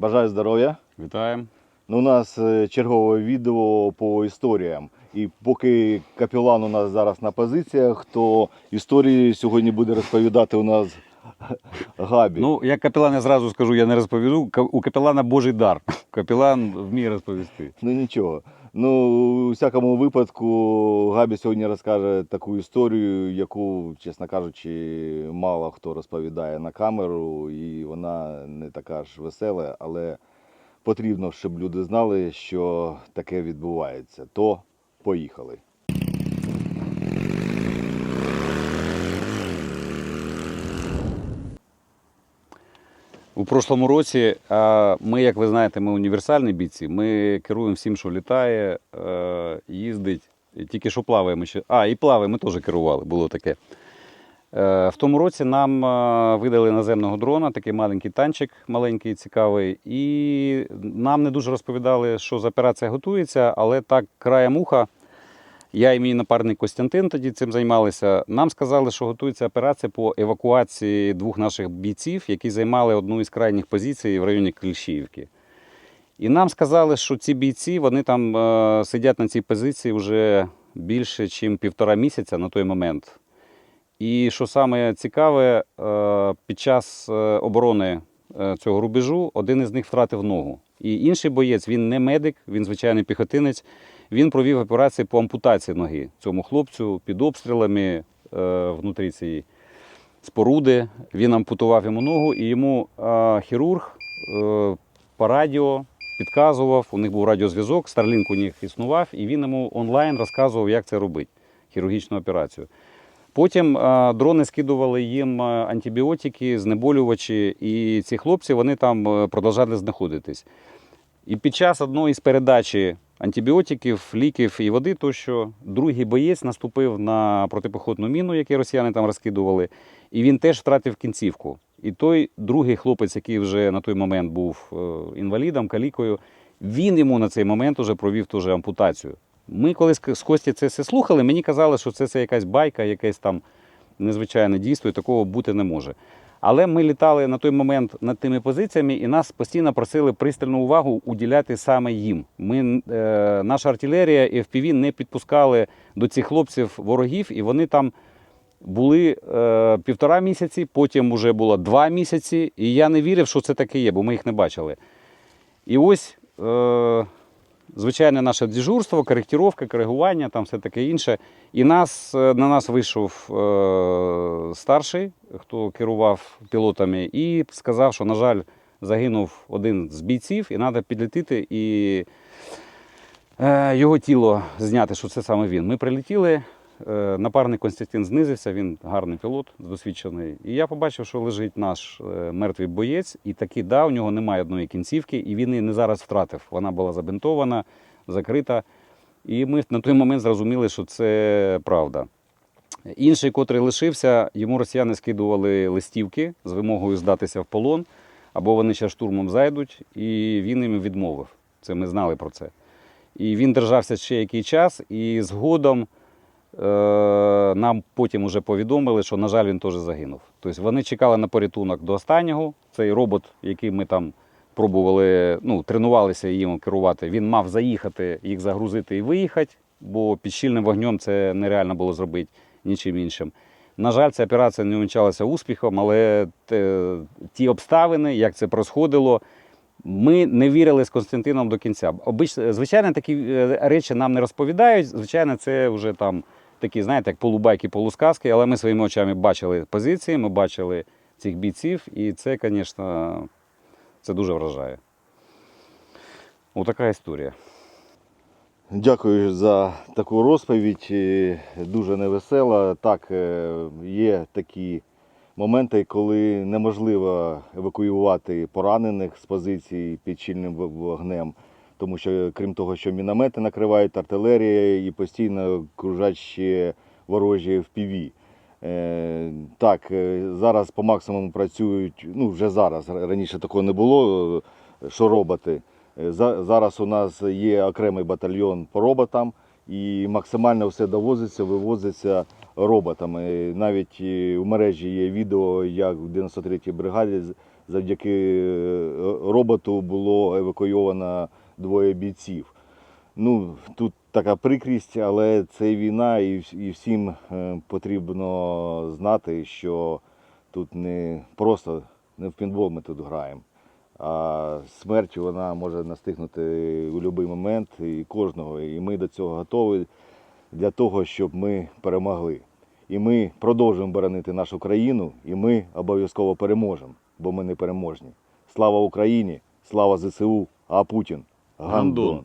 Бажаю здоров'я. Вітаємо. Ну, у нас е, чергове відео по історіям. І поки капелан у нас зараз на позиціях, то історії сьогодні буде розповідати у нас Габі. Ну, як капелан, я зразу скажу, я не розповіду. У капелана Божий дар. Капелан вміє розповісти. Ну нічого. Ну, у всякому випадку, Габі сьогодні розкаже таку історію, яку, чесно кажучи, мало хто розповідає на камеру, і вона не така ж весела, але потрібно, щоб люди знали, що таке відбувається. То поїхали. У прошлому році ми, як ви знаєте, ми універсальні бійці. Ми керуємо всім, що літає, е, їздить. Тільки що плаваємо ще. А, і плаваємо, ми теж керували, було таке. Е, В тому році нам е, видали наземного дрона, такий маленький танчик, маленький, цікавий. І нам не дуже розповідали, що за операція готується, але так краєм уха. Я і мій напарник Костянтин тоді цим займалися. Нам сказали, що готується операція по евакуації двох наших бійців, які займали одну із крайніх позицій в районі Кліщіївки. І нам сказали, що ці бійці вони там е, сидять на цій позиції вже більше, ніж півтора місяця на той момент. І що саме цікаве, е, під час е, оборони е, цього рубежу один із них втратив ногу. І інший боєць, він не медик, він звичайний піхотинець. Він провів операцію по ампутації ноги цьому хлопцю під обстрілами е, внутрі цієї споруди. Він ампутував йому ногу, і йому е, хірург е, по радіо підказував. У них був радіозв'язок, Starlink у них існував, і він йому онлайн розказував, як це робити, хірургічну операцію. Потім е, дрони скидували їм е, антибіотики, знеболювачі, і ці хлопці вони там е, продовжали знаходитись. І під час одної з передачі антибіотиків, ліків і води, тощо другий боєць наступив на протипіхотну міну, яку росіяни там розкидували, і він теж втратив кінцівку. І той другий хлопець, який вже на той момент був е, інвалідом, калікою, він йому на цей момент уже провів теж ампутацію. Ми коли з Кості це все слухали, мені казали, що це, це якась байка, якесь там незвичайне дійство, і такого бути не може. Але ми літали на той момент над тими позиціями, і нас постійно просили пристальну увагу уділяти саме їм. Ми, е, наша артилерія і FPV не підпускали до цих хлопців ворогів, і вони там були е, півтора місяці, потім вже було два місяці, і я не вірив, що це таке є, бо ми їх не бачили. І ось е, звичайне наше дежурство, коректировка, коригування, там все таке інше. І нас, е, на нас вийшов е, старший, хто керував пілотами, і сказав, що, на жаль, загинув один з бійців, і треба підлітити і е, його тіло зняти, що це саме він. Ми прилетіли. Е, Напарник Константин знизився, він гарний пілот, досвідчений. І я побачив, що лежить наш е, мертвий боєць, і таки да, у нього немає одної кінцівки, і він її не зараз втратив. Вона була забинтована, закрита. І ми на той момент зрозуміли, що це правда. Інший, котрий лишився, йому росіяни скидували листівки з вимогою здатися в полон, або вони ще штурмом зайдуть, і він їм відмовив. Це ми знали про це. І він держався ще який час, і згодом нам потім вже повідомили, що, на жаль, він теж загинув. Тобто вони чекали на порятунок до останнього. Цей робот, який ми там пробували, ну, тренувалися їм керувати, він мав заїхати, їх загрузити і виїхати, бо під щільним вогнем це нереально було зробити нічим іншим. На жаль, ця операція не увінчалася успіхом, але ті обставини, як це происходило, ми не вірили з Константином до кінця. Звичайно, такі е, речі нам не розповідають. Звичайно, це вже там такі, знаєте, як полубайки, полусказки, але ми своїми очами бачили позиції, ми бачили цих бійців, і це, звісно, це дуже вражає. Отака історія. Дякую за таку розповідь. Дуже невесела. Так, е, є такі моменти, коли неможливо евакуювати поранених з позицій під щільним в- вогнем. Тому що, крім того, що міномети накривають артилерія і постійно кружать ще ворожі впіві. Е, так, е, зараз по максимуму працюють, ну вже зараз, раніше такого не було, е, що роботи. За- Зараз у нас є окремий батальйон по роботам, і максимально все довозиться, вивозиться роботами. Навіть в мережі є відео, як в 93-й бригаді завдяки е, роботу було евакуйовано двоє бійців. Ну, тут така прикрість, але це війна, і, і всім е, потрібно знати, що тут не просто не в пінбол ми тут граємо, а смерть вона може настигнути у будь-який момент і кожного. І ми до цього готові для того, щоб ми перемогли. І ми продовжуємо боронити нашу країну, і ми обов'язково переможемо, бо ми не переможні. Слава Україні! Слава ЗСУ! А Путін! Гандон!